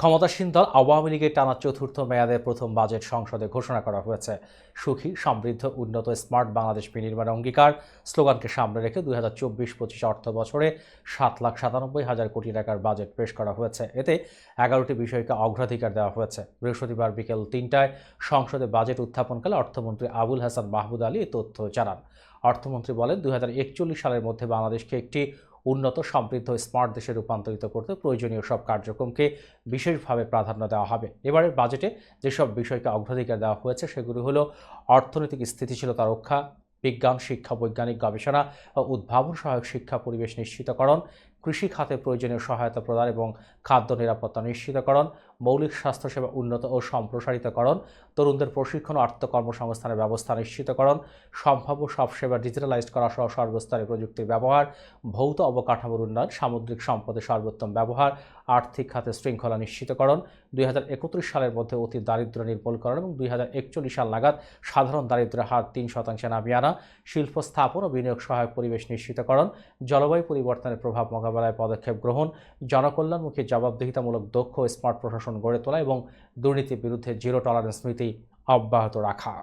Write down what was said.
ক্ষমতাসীন দল আওয়ামী লীগের টানা চতুর্থ মেয়াদে প্রথম বাজেট সংসদে ঘোষণা করা হয়েছে। সুখী, সমৃদ্ধ, উন্নত, স্মার্ট বাংলাদেশ বিনির্মাণ অঙ্গীকার। স্লোগানকে সামনে রেখে দুই হাজার চব্বিশ পঁচিশ অর্থ বছরে সাত লাখ সাতানব্বই হাজার কোটি টাকার বাজেট পেশ করা হয়েছে। এতে এগারোটি বিষয়কে অগ্রাধিকার দেওয়া হয়েছে। বৃহস্পতিবার বিকেল তিনটায় সংসদে বাজেট উত্থাপনকালে অর্থমন্ত্রী আবুল হাসান মাহমুদ আলী তথ্য জানান। অর্থমন্ত্রী বলেন দু হাজার একচল্লিশ সালের মধ্যে বাংলাদেশকে একটি উন্নত, সমৃদ্ধ স্মার্ট দেশে রূপান্তরিত করতে প্রয়োজনীয় সব কার্যক্রমকে বিশেষভাবে প্রাধান্য দেওয়া হবে। এবারের বাজেটে যেসব বিষয়কে অগ্রাধিকার দেওয়া হয়েছে, সেগুলি হলো অর্থনৈতিক স্থিতিশীলতা রক্ষা, বিজ্ঞান, শিক্ষা, বৈজ্ঞানিক গবেষণা ও উদ্ভাবন সহায়ক শিক্ষা পরিবেশ নিশ্চিতকরণ কৃষি খাতে প্রয়োজনীয় সহায়তা প্রদান এবং খাদ্য নিরাপত্তা নিশ্চিতকরণ, মৌলিক স্বাস্থ্যসেবা উন্নত ও সম্প্রসারিতকরণ, তরুণদের প্রশিক্ষণ ও আত্মকর্মসংস্থানের ব্যবস্থা নিশ্চিতকরণ, সম্ভাব্য সব সেবা ডিজিটালাইজড করা সহ সর্বস্তরে প্রযুক্তির ব্যবহার, ভৌত অবকাঠামোর উন্নয়ন, সামুদ্রিক সম্পদের সর্বোত্তম ব্যবহার, আর্থিক খাতে শৃঙ্খলা নিশ্চিতকরণ, দুই হাজার একত্রিশ সালের মধ্যে অতি দারিদ্র্য নির্মূলকরণ এবং দুই হাজার একচল্লিশ সাল নাগাদ সাধারণ দারিদ্র্যের হার তিন শতাংশে নামিয়ে আনা শিল্প স্থাপন ও বিনিয়োগ সহায়ক পরিবেশ নিশ্চিতকরণ, জলবায়ু পরিবর্তনের প্রভাব মোকাবেলায় পদক্ষেপ গ্রহণ, জনকল্যাণমুখী জবাবদিহিতামূলক দক্ষ স্মার্ট প্রশাসন গড়ে তোলা এবং দুর্নীতির বিরুদ্ধে জিরো টলারেন্স নীতি অব্যাহত রাখা।